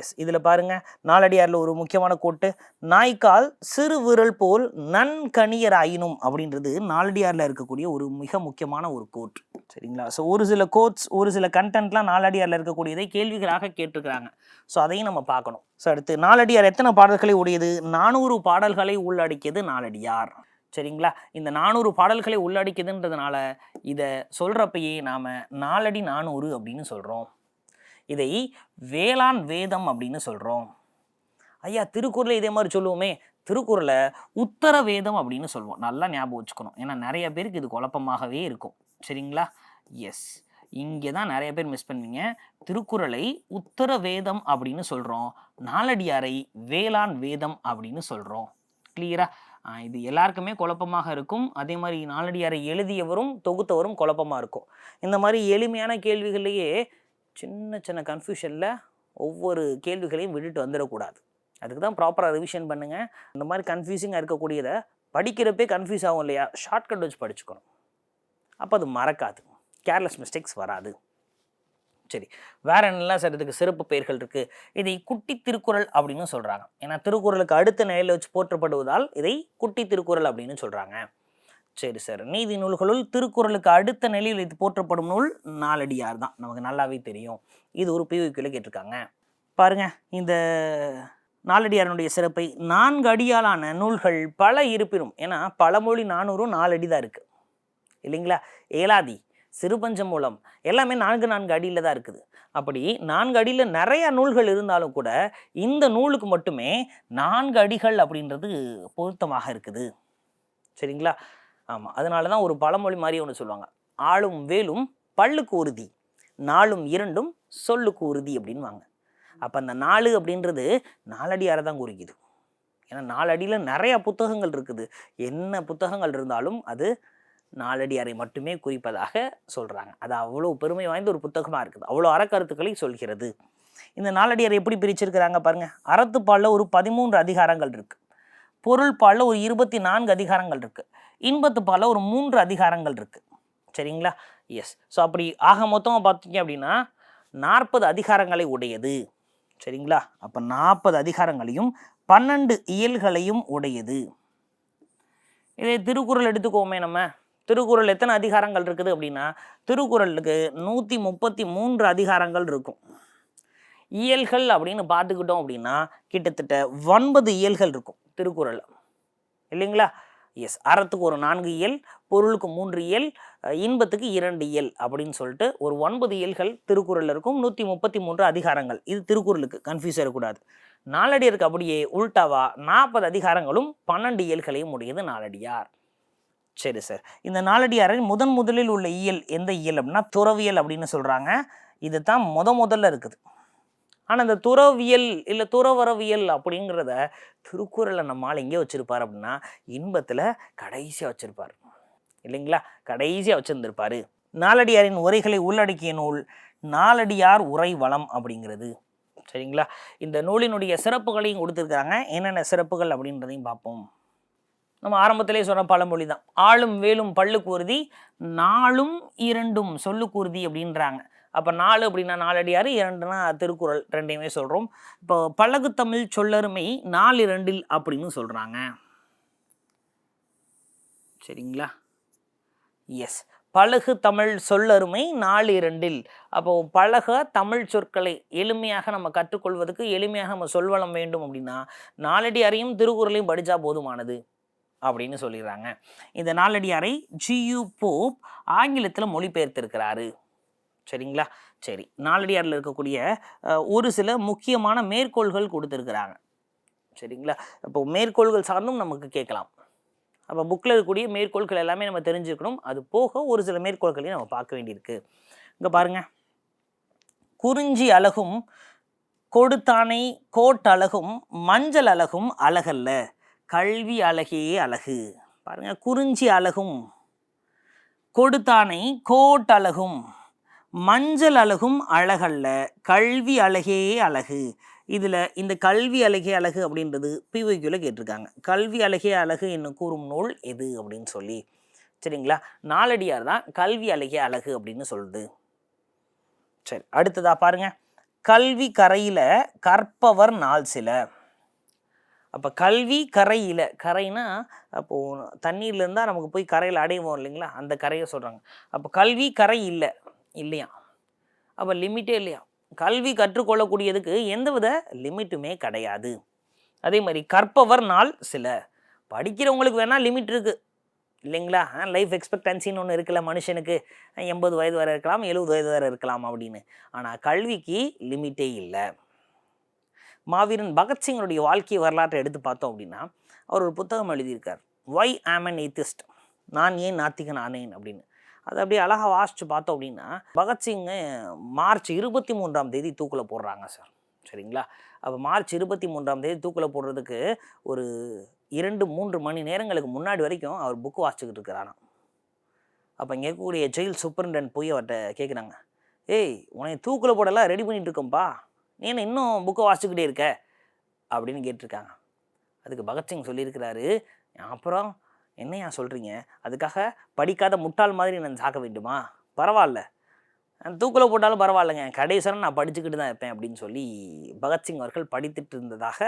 எஸ் இதில் பாருங்க. நாலடியாரில் ஒரு முக்கியமான கோட்டு. நாய்க்கால் சிறு விரல் போல் நன்கணியராயினும் அப்படின்றது நாலடியாரில் இருக்கக்கூடிய ஒரு மிக முக்கியமான ஒரு கோட். சரிங்களா? ஸோ ஒரு சில கோட்ஸ் ஒரு சில கண்டென்ட்லாம் நாலடியாரில் இருக்கக்கூடியதை கேள்விகளாக கேட்டிருக்கிறாங்க. ஸோ அதையும் நம்ம பார்க்கணும். ஸோ அடுத்து நாலடியார் எத்தனை பாடல்களை உடையது நானூறு பாடல்களை உள்ளடக்கியது நாலடியார் சரிங்களா? இந்த நானூறு பாடல்களை உள்ளடக்கியதுன்றதுனால இதை சொல்கிறப்பயே நாம் நாலடி நானூறு அப்படின்னு சொல்கிறோம் இதை வேளாண் வேதம் அப்படின்னு சொல்கிறோம் ஐயா திருக்குறளை இதே மாதிரி சொல்லுவோமே. திருக்குறளை உத்தர வேதம் அப்படின்னு சொல்லுவோம். நல்லா ஞாபகம் வச்சுக்கணும். ஏன்னா நிறைய பேருக்கு இது குழப்பமாகவே இருக்கும். சரிங்களா? எஸ் இங்கே தான் நிறைய பேர் மிஸ் பண்ணுவீங்க. திருக்குறளை உத்தர வேதம் அப்படின்னு சொல்கிறோம் நாலடியாரை வேளாண் வேதம் அப்படின்னு சொல்கிறோம் கிளியரா இது எல்லாருக்குமே குழப்பமாக இருக்கும். அதே மாதிரி நாலடியாரை எழுதியவரும் தொகுத்தவரும் குழப்பமாக இருக்கும். இந்த மாதிரி எளிமையான கேள்விகள்லேயே சின்ன சின்ன கன்ஃபியூஷனில் ஒவ்வொரு கேள்விகளையும் விட்டுட்டு வந்துடக்கூடாது. அதுக்கு தான் ப்ராப்பராக ரிவிஷன் பண்ணுங்கள் இந்த மாதிரி கன்ஃபியூசிங்காக இருக்கக்கூடியதை படிக்கிறப்பே கன்ஃபியூஸ் ஆகும் இல்லையா? ஷார்ட்கட் வச்சு படிச்சுக்கணும். அப்போ அது மறக்காது. கேர்லெஸ் மிஸ்டேக்ஸ் வராது. சரி வேற என்னெல்லாம் சார் இதுக்கு சிறப்பு பெயர்கள் இருக்குது இதை குட்டி திருக்குறள் அப்படின்னு சொல்கிறாங்க ஏன்னா திருக்குறளுக்கு அடுத்த நிலையில் வச்சு போற்றப்படுவதால் இதை குட்டி திருக்குறள் அப்படின்னு சொல்கிறாங்க சரி சார். நீதி நூல்களுள் திருக்குறளுக்கு அடுத்த நிலையில் இது போற்றப்படும் நூல் நாலடியார் தான். நமக்கு நல்லாவே தெரியும். இது ஒரு பிவிக்குள்ள கேட்டிருக்காங்க. பாருங்க இந்த நாலடியாரனுடைய சிறப்பை நான்கு அடியாலான நூல்கள் பல இருப்பினும் ஏன்னா பழமொழி நானூறும் நாலடி தான் இருக்குது இல்லைங்களா? ஏலாதி சிறுபஞ்சம் மூலம் எல்லாமே நான்கு நான்கு அடியில் தான் இருக்குது. அப்படி நான்கு அடியில் நிறையா நூல்கள் இருந்தாலும் கூட இந்த நூலுக்கு மட்டுமே நான்கு அடிகள் அப்படின்றது பொருத்தமாக இருக்குது. சரிங்களா? ஆமாம் அதனால தான் ஒரு பழமொழி மாதிரி ஒன்று சொல்லுவாங்க. ஆளும் வேலும் பல்லுக்கு உறுதி நாளும் இரண்டும் சொல்லுக்கு உறுதி அப்படின்வாங்க அப்போ அந்த நாலு அப்படின்றது நாலடியாரை தான் குறிக்குது. ஏன்னா நாலடியில் நிறையா புத்தகங்கள் இருக்குது. என்ன புத்தகங்கள் இருந்தாலும் அது நாலடியாரை மட்டுமே குறிப்பதாக சொல்கிறாங்க அது அவ்வளோ பெருமை வாய்ந்த ஒரு புத்தகமாக இருக்குது. அவ்வளோ அறக்கருத்துக்களை சொல்கிறது. இந்த நாலடியார் எப்படி பிரிச்சிருக்கிறாங்க பாருங்கள் அறத்துப்பாலில் ஒரு பதிமூன்று அதிகாரங்கள் இருக்குது பொருள் பாலில் ஒரு இருபத்தி நான்கு அதிகாரங்கள் இருக்குது இன்பத்து பால ஒரு மூன்று அதிகாரங்கள் இருக்குது சரிங்களா? எஸ் ஸோ அப்படி ஆக மொத்தமாக பார்த்தீங்க அப்படின்னா நாற்பது அதிகாரங்களை உடையது. சரிங்களா? அப்போ நாற்பது அதிகாரங்களையும் பன்னெண்டு இயல்களையும் உடையது. இதே திருக்குறள் எடுத்துக்கோமே நம்ம. திருக்குறள் எத்தனை அதிகாரங்கள் இருக்குது அப்படின்னா திருக்குறளுக்கு நூற்றி முப்பத்தி மூன்று அதிகாரங்கள் இருக்கும். இயல்கள் அப்படின்னு பார்த்துக்கிட்டோம் அப்படின்னா கிட்டத்தட்ட ஒன்பது இயல்கள் இருக்கும் திருக்குறள் இல்லைங்களா? எஸ். அறத்துக்கு ஒரு நான்கு இயல் பொருளுக்கு மூன்று இயல் இன்பத்துக்கு இரண்டு இயல் அப்படின்னு சொல்லிட்டு ஒரு ஒன்பது இயல்கள் திருக்குறளில் இருக்கும். நூற்றி முப்பத்தி மூன்று அதிகாரங்கள். இது திருக்குறளுக்கு கன்ஃபியூஸ் ஆகக்கூடாது நாலடியாருக்கு அப்படியே உல்டாவா நாற்பது அதிகாரங்களும் பன்னெண்டு இயல்களையும் உடையது நாலடியார் சரி சார் இந்த நாலடியாரில் முதன் முதலில் உள்ள இயல் எந்த இயல் அப்படின்னா துறவியல் அப்படின்னு சொல்கிறாங்க இது தான் முத முதல்ல இருக்குது. ஆனால் இந்த துறவியல் இல்லை துறவரவியல் அப்படிங்கிறத திருக்குறளை நம்மால் எங்கே வச்சுருப்பார் அப்படின்னா இன்பத்தில் கடைசியாக வச்சுருப்பார். இல்லைங்களா? கடைசியாக வச்சுருந்துருப்பார். நாலடியாரின் உரைகளை உள்ளடக்கிய நூல் நாலடியார் உரை வளம் அப்படிங்கிறது. சரிங்களா? இந்த நூலினுடைய சிறப்புகளையும் கொடுத்துருக்காங்க என்னென்ன சிறப்புகள் அப்படின்றதையும் பார்ப்போம். நம்ம ஆரம்பத்திலே சொன்ன பழமொழி தான். ஆளும் வேலும் பல்லுக்கு உறுதி நாளும் இரண்டும் சொல்லுக்கு உறுதி அப்படின்றாங்க. அப்போ நாலு அப்படின்னா நாலடியார் இரண்டுனா திருக்குறள் ரெண்டையுமே சொல்கிறோம் இப்போ பழகு தமிழ் சொல்லருமை நாலு இரண்டில் அப்படின்னு சொல்கிறாங்க சரிங்களா? எஸ் பழகு தமிழ் சொல்லருமை நாலு இரண்டில். அப்போ பழக தமிழ் சொற்களை எளிமையாக நம்ம கற்றுக்கொள்வதற்கு எளிமையாக நம்ம சொல்வளம் வேண்டும் அப்படின்னா நாலடியாரையும் திருக்குறளையும் படித்தா போதுமானது அப்படின்னு சொல்லிடுறாங்க. இந்த நாலடியாரை ஜியு போப் ஆங்கிலத்தில் மொழிபெயர்த்திருக்கிறாரு. சரிங்களா? சரி. நாலடியாரில் இருக்கக்கூடிய ஒரு சில முக்கியமான மேற்கோள்கள் கொடுத்துருக்குறாங்க. சரிங்களா? இப்போ மேற்கோள்கள் சார்ந்தும் நமக்கு கேட்கலாம். அப்போ புக்கில் இருக்கக்கூடிய மேற்கோள்கள் எல்லாமே நம்ம தெரிஞ்சுக்கணும். அது போக ஒரு சில மேற்கோள்களையும் நம்ம பார்க்க வேண்டியிருக்கு. இங்கே பாருங்க. குறிஞ்சி அழகும் கொடுத்தானை கோட்டழகும் மஞ்சள் அழகும் அழகல்ல. கல்வி அழகே அழகு. பாருங்கள் குறிஞ்சி அழகும் கொடுத்தானை கோட்டழகும் மஞ்சள் அழகும் அழகல்ல கல்வி அழகே அழகு. இதில் இந்த கல்வி அழகே அழகு அப்படின்றது பிவைக்குள்ள கேட்டிருக்காங்க. கல்வி அழகே அழகு என்னும் கூறும் நூல் எது அப்படின்னு சொல்லி. சரிங்களா? நாலடியார் தான் கல்வி அழகே அழகு அப்படின்னு சொல்லுது. சரி அடுத்ததாக பாருங்கள் கல்வி கரையில் கற்பவர் நாள் சில. அப்போ கல்வி கரையில் கரைனா அப்போது தண்ணீர்லேருந்தால் நமக்கு போய் கரையில் அடைவோம் இல்லைங்களா? அந்த கரையை சொல்கிறாங்க அப்போ கல்வி கரை இல்லை. இல்லையா? அப்போ லிமிட்டே இல்லையா? கல்வி கற்றுக்கொள்ளக்கூடியதுக்கு எந்தவித லிமிட்டுமே கிடையாது. அதே மாதிரி கற்பவர் நாள் சில. படிக்கிறவங்களுக்கு வேணால் லிமிட் இருக்குது இல்லைங்களா? லைஃப் எக்ஸ்பெக்டன்சின்னு ஒன்று இருக்குல்ல மனுஷனுக்கு. எண்பது வயது வரை இருக்கலாம் எழுபது வயது வரை இருக்கலாம் அப்படின்னு. ஆனால் கல்விக்கு லிமிட்டே இல்லை. மாவீரன் பகத்சிங்கனுடைய வாழ்க்கை வரலாற்றை எடுத்து பார்த்தோம் அப்படின்னா அவர் ஒரு புத்தகம் எழுதியிருக்கார். ஒய் ஆம் அன் ஏத்திஸ்ட் நான் ஏன் நாத்திகன் ஆனேன் அப்படின்னு. அதை அப்படியே அழகாக வாசித்து பார்த்தோம் அப்படின்னா பகத்சிங்கு மார்ச் இருபத்தி மூன்றாம் தேதி தூக்கில் போடுறாங்க சார். சரிங்களா? அப்போ மார்ச் இருபத்தி மூன்றாம் தேதி தூக்கில் போடுறதுக்கு ஒரு இரண்டு மூன்று மணி நேரங்களுக்கு முன்னாடி வரைக்கும் அவர் புக்கு வாசிச்சுக்கிட்டு இருக்கிறாராம். அப்போ இங்கே இருக்கக்கூடிய ஜெயில் சூப்பரண்டன் போய் அவர்கிட்ட கேட்குறாங்க ஏய் உனைய தூக்கில் போடலாம் ரெடி பண்ணிகிட்டு இருக்கோம்ப்பா. நீ என்ன இன்னும் புக்கை வாசிச்சுக்கிட்டே இருக்க? அப்படின்னு கேட்டிருக்காங்க. அதுக்கு பகத்சிங் சொல்லியிருக்கிறாரு அப்புறம் என்னையா சொல்கிறீங்க அதுக்காக படிக்காத முட்டாள் மாதிரி நான் சாக்க வேண்டுமா? பரவாயில்ல. தூக்கில் போட்டாலும் பரவாயில்லைங்க. கடைசரம் நான் படிச்சுக்கிட்டு தான் இருப்பேன் அப்படின்னு சொல்லி பகத்சிங் அவர்கள் படித்துட்டு இருந்ததாக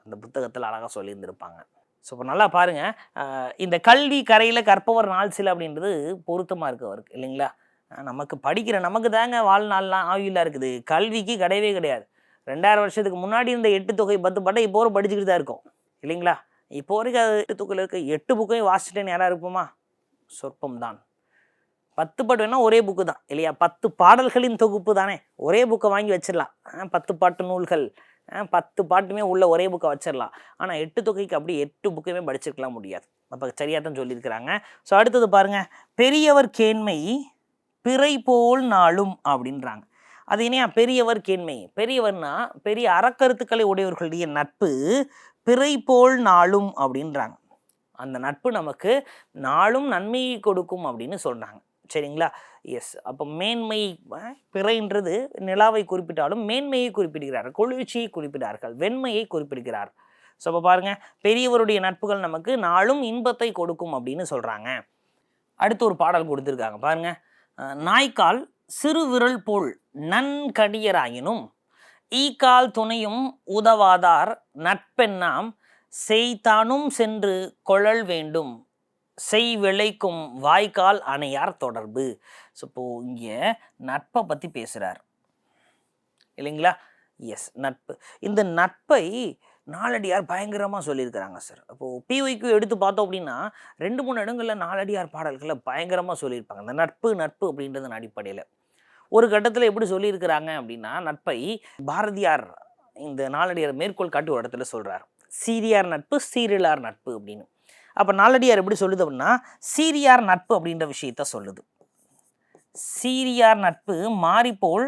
அந்த புத்தகத்தில் அழகாக சொல்லியிருந்திருப்பாங்க. ஸோ இப்போ நல்லா பாருங்கள் இந்த கல்வி கரையில் கற்பவர் நாள் சில அப்படின்றது பொருத்தமாக இருக்குது அவருக்கு இல்லைங்களா? நமக்கு படிக்கிற நமக்கு தாங்க வாழ்நாள்லாம் ஆயுளாக இருக்குது. கல்விக்கு கிடையவே கிடையாது. ரெண்டாயிரம் வருஷத்துக்கு முன்னாடி இருந்த எட்டு தொகை பத்து பாட்டை இப்போ படிச்சுக்கிட்டு தான் இருக்கும் இல்லைங்களா? இப்போ வரைக்கும் அது எட்டு இருக்க. எட்டு புக்கையும் வாசிச்சுட்டேன்னு யாராக இருப்போமா? சொற்பம் தான் பத்து பாட்டு வேணால் ஒரே புக்கு தான் இல்லையா? பத்து பாடல்களின் தொகுப்பு தானே. ஒரே புக்கை வாங்கி வச்சிடலாம். பத்து பாட்டு நூல்கள். பத்து பாட்டுமே உள்ள ஒரே புக்கை வச்சிடலாம். ஆனால் எட்டு தொகைக்கு அப்படி எட்டு புக்கையுமே படிச்சிருக்கலாம் முடியாது. அப்போ சரியாக தான் சொல்லியிருக்கிறாங்க. ஸோ அடுத்தது பாருங்கள் பெரியவர் கேண்மை பிறை போல் நாளும் அப்படின்றாங்க. அது இனியா? பெரியவர் கேண்மை. பெரியவர்னா பெரிய அறக்கருத்துக்களை உடையவர்களுடைய நட்பு பிறை போல் நாளும் அப்படின்றாங்க. அந்த நட்பு நமக்கு நாளும் நன்மையை கொடுக்கும் அப்படின்னு சொல்கிறாங்க சரிங்களா? எஸ் அப்போ மேன்மை பிறைன்றது நிலாவை குறிப்பிட்டாலும் மேன்மையை குறிப்பிடுகிறார்கள் குளிர்ச்சியை குறிப்பிட்டார்கள் வெண்மையை குறிப்பிடுகிறார். ஸோ அப்போ பாருங்கள் பெரியவருடைய நட்புகள் நமக்கு நாளும் இன்பத்தை கொடுக்கும் அப்படின்னு சொல்கிறாங்க அடுத்து ஒரு பாடல் கொடுத்துருக்காங்க. பாருங்கள் நாய்க்கால் சிறு விரல் போல் நன்கடியராயினும் ஈக்கால் துணையும் உதவாதார் நட்பெண்ணாம் செய்தானும் சென்று கொழல் வேண்டும் செய் விளைக்கும் வாய்க்கால் அணையார் தொடர்பு. ஸோ இப்போ இங்கே நட்பை பற்றி பேசுகிறார் இல்லைங்களா? எஸ் நட்பு. இந்த நட்பை நாலடியார் பயங்கரமாக சொல்லியிருக்கிறாங்க சார் அப்போது பிஒய்க்கு எடுத்து பார்த்தோம் அப்படின்னா ரெண்டு மூணு இடங்களில் நாலடியார் பாடல்களை பயங்கரமாக சொல்லியிருப்பாங்க. இந்த நட்பு நட்பு அப்படின்றதன் அடிப்படையில். ஒரு கட்டத்தில் எப்படி சொல்லியிருக்கிறாங்க அப்படின்னா நட்பை பாரதியார் இந்த நாளடியார் மேற்கோள் காட்டி ஒரு இடத்துல சொல்கிறார் சீரியார் நட்பு சீரியலார் நட்பு அப்படின்னு. அப்போ நாலடியார் எப்படி சொல்லுது அப்படின்னா சீரியார் நட்பு அப்படின்ற விஷயத்த சொல்லுது. சீரியார் நட்பு மாறிப்போல்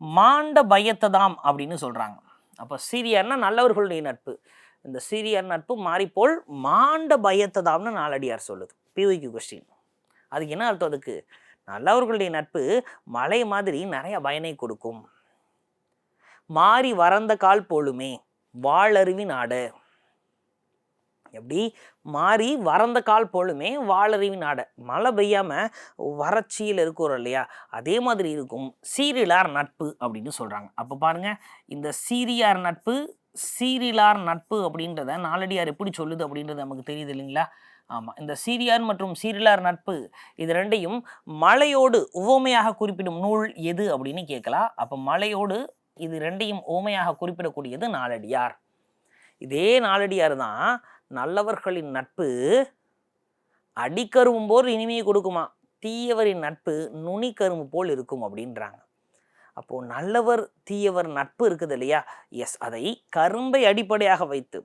மாண்ட பயத்ததாம் அப்படின்னு சொல்கிறாங்க அப்போ சீரியார்னா நல்லவர்களுடைய நட்பு. இந்த சீரியார் நட்பு மாறிப்போல் மாண்ட பயத்ததாம்னு நாலடியார் சொல்லுது. பிஒய்க்கு கொஸ்டின் அதுக்கு என்ன அர்த்தம் அதுக்கு? நல்லவர்களுடைய நட்பு மலை மாதிரி நிறைய பயனை கொடுக்கும். மாறி வறந்த கால் போலுமே வாழருவி நாடு. எப்படி? மாறி வறந்த கால் போலுமே வாழறிவி நாட. மழை பெய்யாம வறட்சியில் இருக்கிறோம் இல்லையா? அதே மாதிரி இருக்கும் சீரிலார் நட்பு அப்படின்னு சொல்றாங்க. அப்போ பாருங்க இந்த சீரியார் நட்பு சீரிலார் நட்பு அப்படின்றத நாளடியார் எப்படி சொல்லுது அப்படின்றது நமக்கு தெரியுது இல்லைங்களா? ஆமாம் இந்த சீரியார் மற்றும் சீரிலார் நட்பு இது ரெண்டையும் மலையோடு உவமையாக குறிப்பிடும் நூல் எது அப்படின்னு கேட்கலாம். அப்போ மலையோடு இது ரெண்டையும் உவமையாக குறிப்பிடக்கூடியது நாலடியார். இதே நாலடியார் தான் நல்லவர்களின் நட்பு அடிக்கருவும் போல் இனிமையை கொடுக்குமா? தீயவரின் நட்பு நுனிக்கரும்பு போல் இருக்கும் அப்படின்றாங்க. அப்போது நல்லவர் தீயவர் நட்பு இருக்குது இல்லையா? எஸ் அதை கரும்பை அடிப்படையாக வைத்து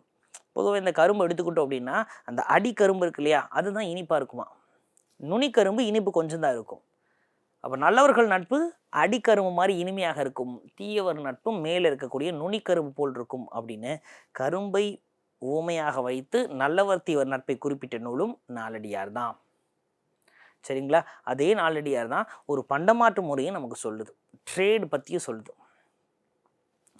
பொதுவாக இந்த கரும்பு எடுத்துக்கிட்டோம் அப்படின்னா அந்த அடிக்கரும்பு இருக்கு இல்லையா? அதுதான் இனிப்பாக இருக்குமா? நுனிக்கரும்பு இனிப்பு கொஞ்சம் தான் இருக்கும். அப்போ நல்லவர்கள் நட்பு அடிக்கரும்பு மாதிரி இனிமையாக இருக்கும். தீயவர் நட்பும் மேலே இருக்கக்கூடிய நுனிக்கரும்பு போல் இருக்கும் அப்படின்னு கரும்பை ஊமையாக வைத்து நல்லவர் தீவர் நட்பை குறிப்பிட்ட நூலும் நாலடியார் தான். சரிங்களா? அதே நாலடியார் தான் ஒரு பண்டமாற்று முறையும் நமக்கு சொல்லுது. ட்ரேடு பற்றியும் சொல்லுது.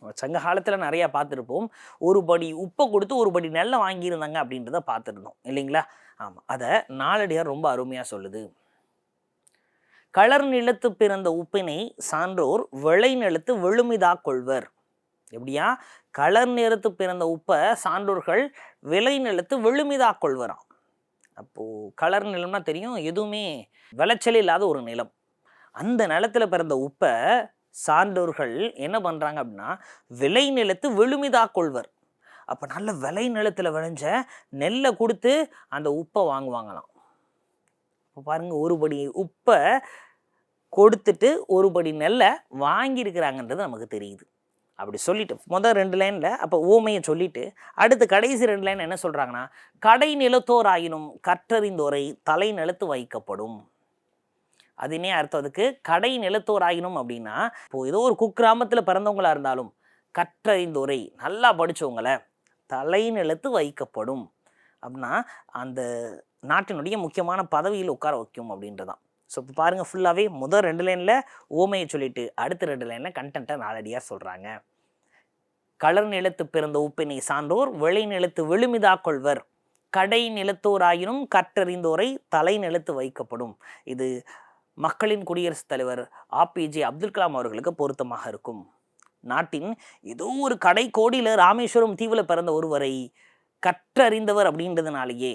சங்க காலத்தில் நிறையா பார்த்துருப்போம். ஒரு படி உப்பை கொடுத்து ஒரு படி நெல்லை வாங்கியிருந்தாங்க அப்படின்றத பார்த்துருந்தோம். இல்லைங்களா? ஆமாம் அதை நாலடியார் ரொம்ப அருமையாக சொல்லுது. களர் நிலத்து பிறந்த உப்பினை சான்றோர் விளை நிலத்து விழுமிதா கொள்வர். எப்படியா? கலர் நிறத்து பிறந்த உப்பை சான்றோர்கள் விளை நிலத்து விழுமிதா கொள்வராம். அப்போது கலர் நிலம்னா தெரியும். எதுவுமே விளைச்சல் இல்லாத ஒரு நிலம். அந்த நிலத்தில் பிறந்த உப்பை சான்றோர்கள் என்ன பண்ணுறாங்க அப்படின்னா விளை நிலத்து விழுமிதா கொள்வர் அப்போ நல்ல விளை நிலத்தில் விளைஞ்ச நெல்லை கொடுத்து அந்த உப்பை வாங்குவாங்களாம். இப்போ பாருங்கள் ஒரு படி உப்பை கொடுத்துட்டு ஒரு படி நெல்லை வாங்கியிருக்கிறாங்கன்றது நமக்கு தெரியுது. அப்படி சொல்லிட்டு முதல் ரெண்டு லைனில் அப்போ ஊமையை சொல்லிட்டு அடுத்து கடைசி ரெண்டு லைன் என்ன சொல்கிறாங்கன்னா கடை நிலத்தோர் ஆயினும் கற்றறிந்தோரை தலை நிலத்து வைக்கப்படும். அதுனே அர்த்தம். அதுக்கு கடை நிலத்தோர் ஆகினோம் அப்படின்னா இப்போ ஏதோ ஒரு குக்கிராமத்தில் பிறந்தவங்களா இருந்தாலும் கற்றறிந்துரை நல்லா படித்தவங்களை தலை நிலத்து வைக்கப்படும். அப்படின்னா அந்த நாட்டினுடைய முக்கியமான பதவியில் உட்கார வைக்கும் அப்படின்றதான். ஸோ இப்போ பாருங்கள் ஃபுல்லாகவே முதல் ரெண்டு லைனில் ஓமையை சொல்லிட்டு அடுத்த ரெண்டு லைனில் கண்டென்ட்டை நாலடியாக சொல்கிறாங்க கலர் நிலத்து பிறந்த உப்பினை சான்றோர் விளை நிலத்து விழுமிதா கொள்வர். கடை நிலத்தோராயினும் கற்றறிந்தோரை தலை நிலத்து வைக்கப்படும். இது மக்களின் குடியரசுத் தலைவர் ஆபிஜே அப்துல் கலாம் அவர்களுக்கு பொருத்தமாக இருக்கும். நாட்டின் ஏதோ ஒரு கடை கோடியில் ராமேஸ்வரம் தீவில் பிறந்த ஒருவரை கற்றறிந்தவர் அப்படின்றதுனாலேயே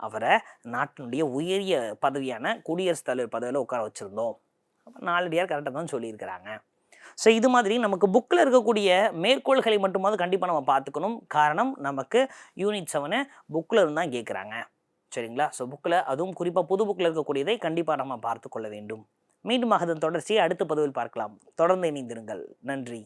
அவரை நாட்டினுடைய உயரிய பதவியான குடியரசுத் தலைவர் பதவியில் உட்கார வச்சுருந்தோம். நாலடியார் கரெக்டாக தான் சொல்லியிருக்கிறாங்க. ஸோ இது மாதிரி நமக்கு புக்கில் இருக்கக்கூடிய மேற்கோள்களை மட்டுமாவது கண்டிப்பாக நம்ம பார்த்துக்கணும். காரணம் நமக்கு யூனிட் செவனு புக்கில் இருந்தால் கேட்குறாங்க சரிங்களா? ஸோ புக்கில் அதுவும் குறிப்பாக புது புக்கில் இருக்கக்கூடியதை கண்டிப்பாக நம்ம பார்த்து கொள்ள வேண்டும். மீண்டும் அதன் தொடர்ச்சியை அடுத்த பதிவில் பார்க்கலாம். தொடர்ந்து இணைந்திருங்கள். நன்றி.